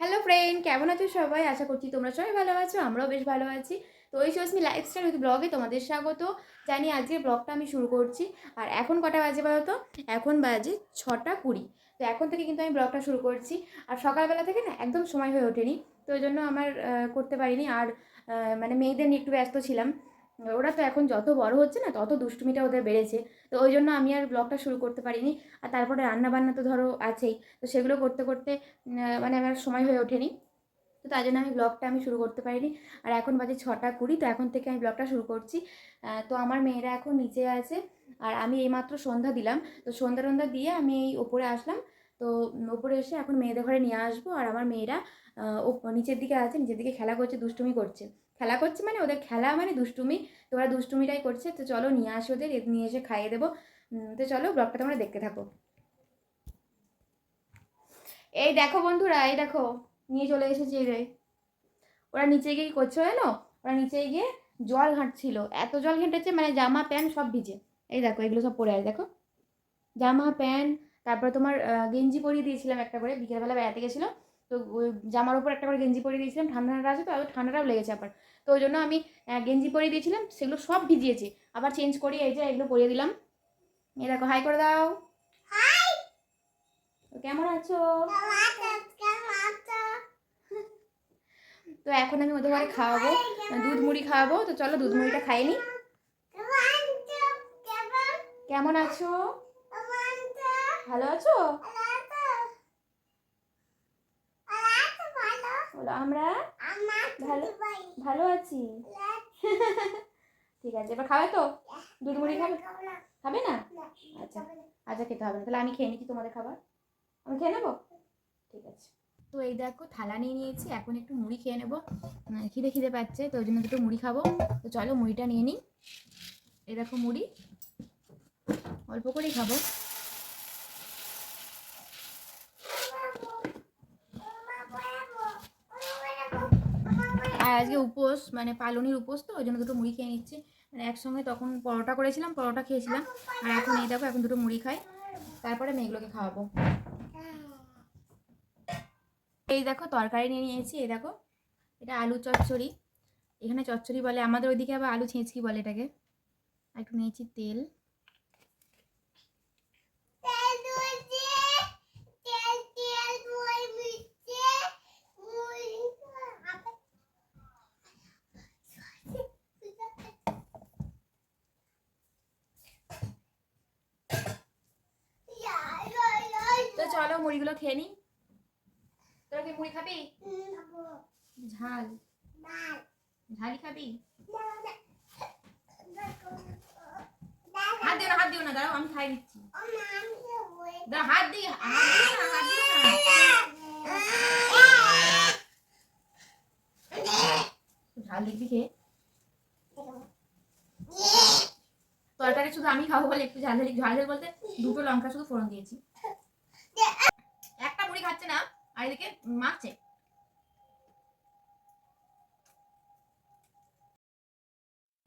Hello friend কেমন আছো সবাই? আশা করছি তোমরা সবাই ভালো আছো, আমরাও বেশ ভালো আছি। তো ওই সস্মি লাইফস্টাইল উইথ ব্লগে তোমাদের স্বাগত। জানি আজকে ব্লগটা আমি শুরু করছি। আর এখন কটা বাজে বলো তো? এখন বাজে ছটা কুড়ি। তো এখন থেকে কিন্তু আমি ব্লগটা শুরু করছি। আর সকালবেলা থেকে না একদম সময় হয়ে ওঠেনি। তো ওই জন্য আমার করতে পারিনি। আর মানে মেয়েদের নিয়ে একটু ব্যস্ত ছিলাম। ওরা তো এখন যত বড় হচ্ছে না, তত দুষ্টুমিটা ওদের বেড়েছে। তো ওই জন্য আমি আর ব্লগটা শুরু করতে পারিনি। আর তারপরে রান্না বান্না তো ধরো আছেই। তো সেগুলো করতে করতে মানে আমার সময় হয়ে ওঠেনি। তো তাই জন্য আমি ব্লগটা আমি শুরু করতে পারিনি। আর এখন বাজে ছটা কুড়ি, তো এখন থেকে আমি ব্লগটা শুরু করছি। তো আমার মেয়েরা এখন নিচে আছে। আর আমি এইমাত্র সন্ধ্যা দিলাম। তো সন্ধ্যা টন্ধা দিয়ে আমি এই ওপরে আসলাম। তো ওপরে এসে এখন মেয়েদের ঘরে নিয়ে আসব। আর আমার মেয়েরা নিচের দিকে আছে, নিচের দিকে খেলা করছে, দুষ্টুমি করছে। খেলা করছে মানে ওদের খেলা মানে দুষ্টুমি। তো ওরা দুষ্টুমিটাই করছে, তো চলো নিয়ে আসো ওদের নিয়ে এসে খাইয়ে দেবো। তো চলো ব্লগটা তোমরা দেখতে থাকো। এই দেখো বন্ধুরা, এই দেখো, নিয়ে চলে এসেছি রে। ওরা নিচে গিয়ে করছে জানো? ওরা নিচে গিয়ে জল ঘাঁটছিল। এত জল ঘেঁটেছে মানে জামা, প্যান্ট সব ভিজে। এই দেখো, এগুলো সব পরে আছে, দেখো। জামা, প্যান্ট, তারপরে তোমার গেঞ্জি পরিয়ে দিয়েছিলাম একটা করে, বিকেলবেলা বেড়াতে গেছিল তো জামার ওপর একটা করে গেঞ্জি পরিয়ে দিয়েছিলাম ঠান্ডা ঠান্ডা আছে তো আবার ঠান্ডাটাও লেগেছে আবার। তো ওই জন্য আমি গেঞ্জি পরিয়ে দিয়েছিলাম সেগুলো সব ভিজিয়েছি। আবার চেঞ্জ করিয়ে এই যে এগুলো পরিয়ে দিলাম। এই দেখো হাই করে দাও। কেমন আছো? তো এখন আমি ওদের ঘরে খাওয়াবো দুধ মুড়ি খাওয়াবো তো চলো দুধ মুড়িটা খাই নি। কেমন? আছো? ভালো আছো? বলো আমরা? ভালো ভালো আছি। ঠিক আছে এবার খাবে তো? দুধ মুড়ি খাবে? খাবে না? আচ্ছা আচ্ছা খেতে হবে না। তাহলে আমি খেয়ে নিচ্ছি তোমাদের খাবার। আমি খেয়ে নেব? ঠিক আছে। তো এই দেখো থালা নিয়ে নিয়েছি। এখন একটু মুড়ি খেয়ে নেব। খিদে খিদে পাচ্ছে তো ওই জন্য দুটো মুড়ি খাব। তো চলো মুড়িটা নিয়ে নিই। এই দেখো মুড়ি। অল্প করেই খাব। আজকে উপোস মানে পালনির উপোস তো, ওই জন্য দুটো মুড়ি খেয়ে নিচ্ছি। মানে একসঙ্গে তখন পরোটা করেছিলাম, পরোটা খেয়েছিলাম। আর এখন এই দেখো, এখন দুটো মুড়ি খাই। তারপরে মেয়েগুলোকে খাওয়াবো। এই দেখো, তরকারি নিয়ে নিয়েছি, এই দেখো। এটা আলু চচ্চড়ি। এখানে চচ্চড়ি বলে, আমাদের ওইদিকে আবার আলু ছেঁচকি বলে এটাকে। একটু নিয়েছি তেল। চলো মুড়িগুলো খেয়ে নিই তোরা কি মুড়ি খাবি? ঝাল। ঝালই খাবি। হাত দিও না হাত দিও না দাঁড়াও আমি খাই দিচ্ছি। হাত দিই হাত দিও না হাত দিও না। ঝাল দেখবি খেয়ে তরকারি শুধু আমি খাব বলে একটু ঝাল ঝালি ঝাল ঝাল বলতে দুটো লঙ্কা শুধু ফোড়ন দিয়েছি। খাচ্ছে না আর এদিকে মাখছে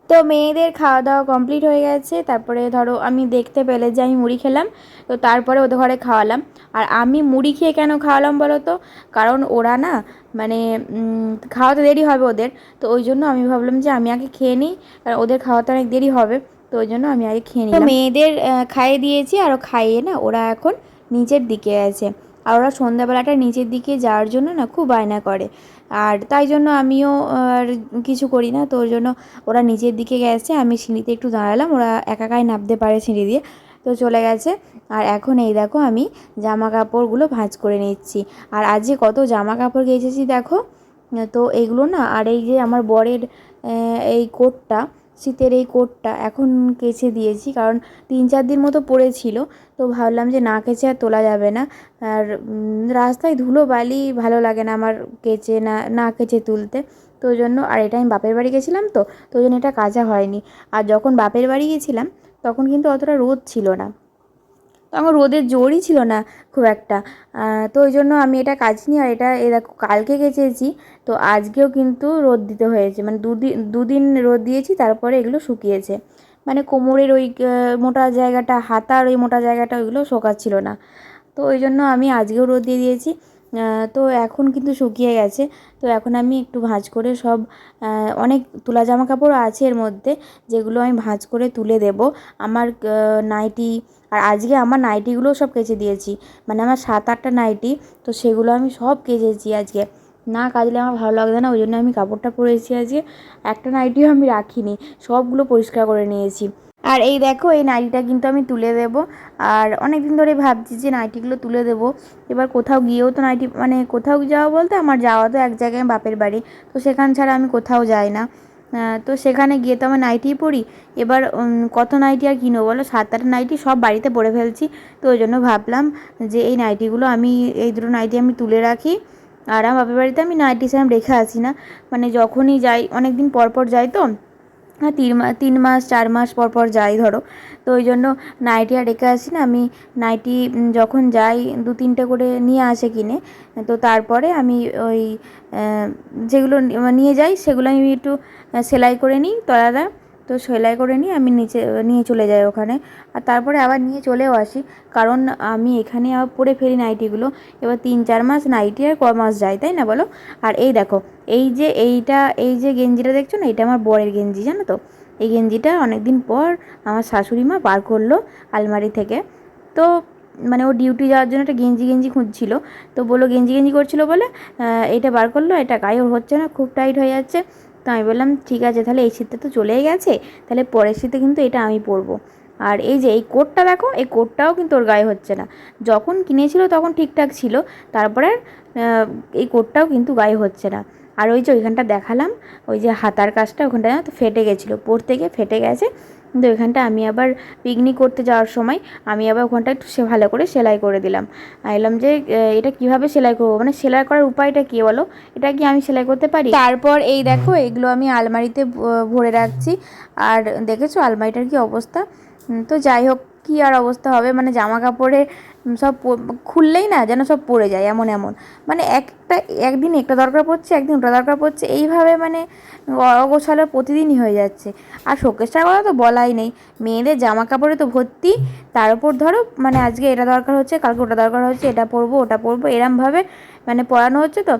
তো মেয়েদের খাওয়া দাওয়া কমপ্লিট হয়ে গেছে তারপরে ধরো আমি দেখতে পেলে যে আমি মুড়ি খেলাম তো তারপরে ওদের ঘরে খাওয়ালাম। আর আমি মুড়ি খেয়ে কেন খাওয়ালাম বলো তো? কারণ ওরা না মানে উম, খাওয়াতে দেরি হবে ওদের তো ওই জন্য আমি ভাবলাম যে আমি আগে খেয়ে নিই কারণ ওদের খাওয়াতে অনেক দেরি হবে তো ওই জন্য আমি আগে খেয়ে নিই মেয়েদের খাইয়ে দিয়েছি আরও খাইয়ে না ওরা এখন নিচের দিকে আছে। আর ওরা সন্ধ্যাবেলাটা নিচের দিকে যাওয়ার জন্য না খুব বায়না করে। আর তাই জন্য আমিও, আর কিছু করি না। তো ওর জন্য ওরা নিচের দিকে গেছে, আমি সিঁড়িতে একটু দাঁড়ালাম, ওরা একা একাই নামতে পারে সিঁড়ি দিয়ে। তো চলে গেছে। আর এখন এই দেখো আমি জামা কাপড়গুলো ভাঁজ করে নিচ্ছি। আর আজকে কত জামা কাপড় গেছেছি দেখো। তো এইগুলো না, আর এই যে আমার বরের এই কোটটা শীতের এই কোটটা এখন কেচে দিয়েছি, কারণ তিন চার দিন মতো পড়েছিল, তো ভাবলাম যে না কেচে আর তোলা যাবে না। আর রাস্তায় ধুলো বালি ভালো লাগে না আমার কেচে না না কেচে তুলতে। তো ওই জন্য, আর এটা আমি বাপের বাড়ি গেছিলাম তো তো ওই জন্য এটা কাজা হয়নি। আর যখন বাপের বাড়ি গেছিলাম, তখন কিন্তু অতটা রোদ ছিল না। তখন রোদের জোরই ছিল না খুব একটা। তো ওই জন্য আমি এটা কাচিনি আর এটা এ দেখো, কালকে কেচেছি, তো আজকেও কিন্তু রোদ দিতে হয়েছে। মানে দুদিন দুদিন রোদ দিয়েছি, তারপরে এগুলো শুকিয়েছে। মানে কোমরের ওই মোটা জায়গাটা, হাতার ওই মোটা জায়গাটা, ওইগুলো শোকাচ্ছিল না। তো ওই জন্য আমি আজকেও রোদ দিয়ে দিয়েছি। তো এখন কিন্তু শুকিয়ে গেছে। তো এখন আমি একটু ভাঁজ করে সব অনেক তুলা জামা কাপড় আছে এর মধ্যে, যেগুলো আমি ভাঁজ করে তুলে দেব। আমার নাইটি আর আজকে আমার নাইটিগুলো সব কেচে দিয়েছি। মানে আমার সাত আটটা নাইটি, তো সেগুলো আমি সব কেচেছি আজকে। না কাচলে আমার ভালো লাগবে না, ওই জন্য আমি কাপড়টা পরেছি আজকে। একটা নাইটিও আমি রাখিনি, সবগুলো পরিষ্কার করে নিয়েছি। আর এই দেখো, এই নাইটিটা কিন্তু আমি তুলে দেব। আর অনেক দিন ধরে ভাবছি যে নাইটিগুলো তুলে দেবো। এবার কোথাও গিয়েও তো নাইটি মানে কোথাও যাওয়া বলতে, আমার যাওয়া তো এক জায়গায় বাপের বাড়ি। তো সেখান ছাড়া আমি কোথাও যাই না। তো সেখানে গিয়ে তো আমার নাইটিই পড়ি। এবার কত নাইটি আর কিনবো বলো? সাত আট নাইটি সব বাড়িতে পরে ফেলছি। তো ওই জন্য ভাবলাম যে এই নাইটিগুলো আমি, এই দুটো নাইটি আমি তুলে রাখি। আর আমার বাপের বাড়িতে আমি নাইটি সেরকম রেখে আসি না। মানে যখনই যাই অনেক দিন পর পর যাই তো। হ্যাঁ তিন মাস তিন মাস, চার মাস পর পর যাই ধরো। তো ওই জন্য নাইটি আর রেখে আসি না, আমি নাইটি যখন যাই, দু তিনটে করে নিয়ে আসে কিনে। তো তারপরে আমি ওই যেগুলো নিয়ে যাই, সেগুলো আমি একটু সেলাই করে নিই তলাদা তো সেলাই করে নিয়ে আমি নিচে, নিয়ে চলে যাই ওখানে। আর তারপরে আবার নিয়ে চলেও আসি। কারণ আমি এখানে আবার পরে ফেলি নাইটিগুলো। এবার তিন, চার মাস নাইটি আর ক মাস যায়, তাই না বলো? আর এই দেখো, এই যে এইটা, এই যে গেঞ্জিটা দেখছ না? এটা আমার বরের গেঞ্জি, জানো তো? এই গেঞ্জিটা অনেক দিন পর আমার শাশুড়ি মা বার করল আলমারি থেকে। তো মানে ও ডিউটি যাওয়ার জন্য একটা গেঞ্জি গেঞ্জি খুঁজছিল। তো বলল গেঞ্জি গেঞ্জি করছিল বলে এটা বার করল, এটা গায়ে ওর হচ্ছে না, খুব টাইট হয়ে যাচ্ছে। তো আমি বললাম, ঠিক আছে, তাহলে এই শীতটা তো চলেই গেছে, তাহলে পরের শীতে কিন্তু এটা আমি পরবো। আর এই যে, এই কোটটা দেখো, এই কোটটাও কিন্তু ওর গায়ে হচ্ছে না। যখন কিনেছিল তখন ঠিকঠাক ছিল, তারপরে এই কোটটাও কিন্তু গায়ে হচ্ছে না। আর ওই যে, ওইখানটা দেখালাম, ওই যে হাতার কাজটা, ওখানটা তো ফেটে গেছিল, পড়তে গিয়ে ফেটে গেছে। কিন্তু ওইখানটা আমি আবার পিকনিক করতে যাওয়ার সময় আমি আবার ওখানটা একটু সে ভালো করে সেলাই করে দিলাম। এলাম যে এটা কীভাবে সেলাই করব? মানে সেলাই করার উপায়টা কী বলো? এটা কি আমি সেলাই করতে পারি? তারপর এই দেখো, এগুলো আমি আলমারিতে ভরে রাখছি। আর দেখেছ আলমারিটার কি অবস্থা? তো যাই হোক কী আর অবস্থা হবে? মানে জামা কাপড়ে সব খুললেই না যেন সব পড়ে যায় এমন এমন। মানে একটা, একদিন একটা দরকার পড়ছে, একদিন ওটা দরকার পড়ছে, এইভাবে মানে অগোছালো প্রতিদিনই হয়ে যাচ্ছে। আর শোকেসটার কথা তো বলাই নেই। মেয়েদের জামা কাপড়ে তো ভর্তি, তার উপর ধরো মানে আজকে এটা দরকার হচ্ছে, কালকে ওটা দরকার হচ্ছে, এটা পরবো, ওটা পরবো, এরমভাবে মানে পড়ানো হচ্ছে তো।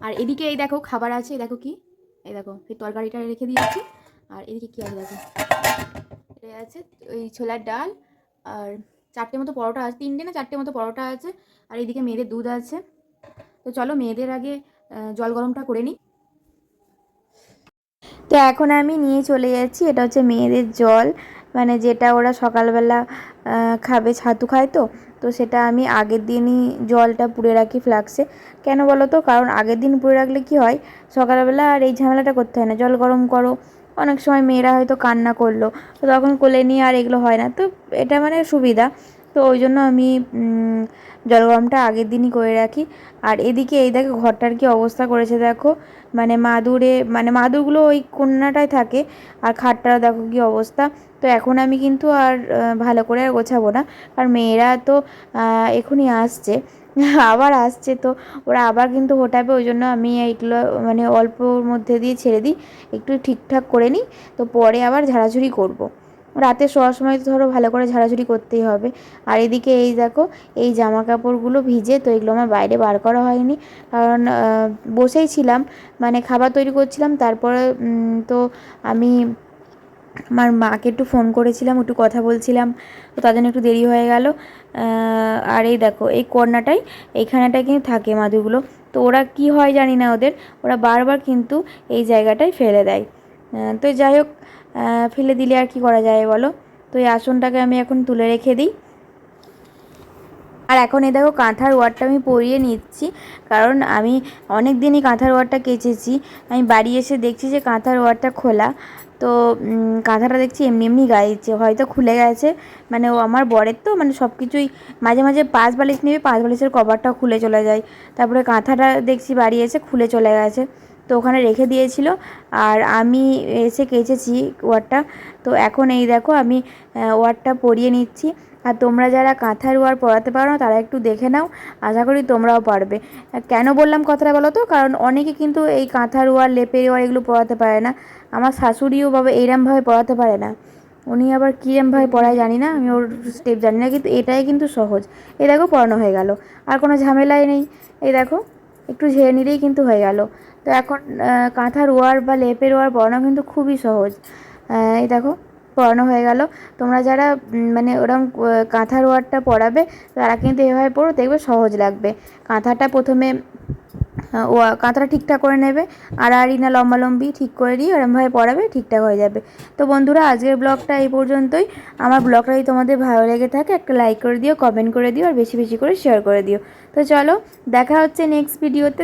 আর- এদিকে এই দেখো খাবার আছে দেখো কি? এই দেখো, এই তরকারিটা রেখে দিয়েছি। আর এদিকে কি আছে দেখো? এটা আছে ওই ছোলার ডাল আর চারটে মতো পরোটা আছে, তিনটে না চারটে মতো পরোটা আছে আর এদিকে মেয়েদের দুধ আছে। তো চলো মেয়েদের আগে জল গরমটা করে নিই। তো এখন আমি নিয়ে চলে যাচ্ছি, এটা হচ্ছে মেয়েদের জল। মানে যেটা ওরা সকালবেলা খাবে, ছাতু খায় তো তো সেটা আমি আগের দিনই জলটা পুড়ে রাখি ফ্লাক্সে। কেন বলো তো? কারণ আগের দিন পুড়ে রাখলে কি হয়? সকালবেলা আর এই ঝামেলাটা করতে হয় না। জল গরম করো অনেক সময় মেয়েরা হয়তো কান্না করল, তো তখন কোলে নিয়ে আর এগুলো হয় না। তো এটা মানে সুবিধা। তো ওই জন্য আমি জল গরমটা আগের দিনই করে রাখি। আর এদিকে এই দেখো ঘরটার কি অবস্থা করেছে দেখো। মানে মাদুরে মানে মাদুরগুলো ওই কোণাটায় থাকে, আর খাটটার দেখো কি অবস্থা। তো এখন আমি কিন্তু আর ভালো করে আর গোছাবো না। কারণ মেয়েরা তো এখনই আসছে। আবার আসছে। তো ওরা আবার কিন্তু হোটাবে ওই জন্য আমি এইগুলো মানে অল্পর মধ্যে দিয়ে ছেড়ে দিই। একটু ঠিকঠাক করে নিই। তো পরে আবার ঝাড়াঝুড়ি করব। রাতে শোয়ার সময় তো ধরো ভালো করে ঝাড়াঝুড়ি করতেই হবে। আর এদিকে এই দেখো, এই জামা কাপড়গুলো ভিজে তো এগুলো আমার বাইরে বার করা হয়নি। কারণ বসেই ছিলাম মানে খাবার তৈরি করছিলাম। তারপরে তো আমি আমার মাকে একটু ফোন করেছিলাম, একটু কথা বলছিলাম, তো তার জন্য একটু দেরি হয়ে গেল। আর এই দেখো, এই কর্নাটাই এইখানেটায় কিন্তু থাকে মাদুরগুলো তো ওরা কি হয় জানি না ওদের, ওরা বারবার কিন্তু এই জায়গাটায় ফেলে দেয়। তো যাই হোক ফেলে দিলে আর কি করা যায় বলো? তো এই আসনটাকে আমি এখন তুলে রেখে দিই। আর এখন এই দেখো, কাঁথার ওয়ারটা আমি পরিয়ে নিচ্ছি, কারণ আমি অনেক দিনই কাঁথার ওয়ারটা কেচেছি। আমি বাড়ি এসে দেখছি যে কাঁথার ওয়ারটা খোলা। তো কাঁথাটা দেখছি এমনি এমনি গাইছে, হয়তো খুলে গেছে। মানে ও আমার বরের তো মানে সব কিছুই মাঝে মাঝে পাঁচ বালিশ নেবে, পাঁচ বালিশের কভারটাও খুলে চলে যায়। তারপরে কাঁথাটা দেখছি বাড়ি এসে খুলে চলে গেছে। তো ওখানে রেখে দিয়েছিল, আর আমি এসে কেচেছি ওয়ারটা। তো এখন এই দেখো আমি ওয়ারটা পরিয়ে নিচ্ছি। আর তোমরা যারা কাঁথার ওয়ার পড়াতে পারো না, তারা একটু দেখে নাও, আশা করি তোমরাও পারবে। কেন বললাম কথাটা বলো তো? কারণ অনেকে কিন্তু এই কাঁথার ওয়ার, লেপের ওয়ার এগুলো পরাতে পারে না। আমার শাশুড়িও বাবা এইরমভাবে পড়াতে পারে না। উনি আবার কী এম ভাই পড়ায় জানি না আমি ওর স্টেপ জানি না কিন্তু এটাই কিন্তু সহজ। এই দেখো পড়ানো হয়ে গেল। আর কোনো ঝামেলাই নেই। এই দেখো একটু ঝেড়ে নিলেই কিন্তু হয়ে গেল। তো এখন কাঁথার ওয়ার বা লেপের ওয়ার পড়ানো কিন্তু খুবই সহজ। এই দেখো পড়ানো হয়ে গেল। তোমরা যারা মানে আহ, কাঁথার ওয়ারটা পড়াবে তারা কিন্তু এভাবে পড়ো দেখবে সহজ লাগবে। কাঁথাটা প্রথমে ও কাঁথাটা ঠিকঠাক করে নেবে। আর আর ইনা লম্বালম্বি ঠিক করে দিই ওরমভাবে পড়াবে ঠিকঠাক হয়ে যাবে। তো বন্ধুরা, আজকের ব্লগটা এই পর্যন্তই। আমার ব্লগটা যদি তোমাদের ভালো লেগে থাকে, একটা লাইক করে দিও, কমেন্ট করে দিও, আর বেশি বেশি করে শেয়ার করে দিও। তো চলো, দেখা হচ্ছে নেক্সট ভিডিওতে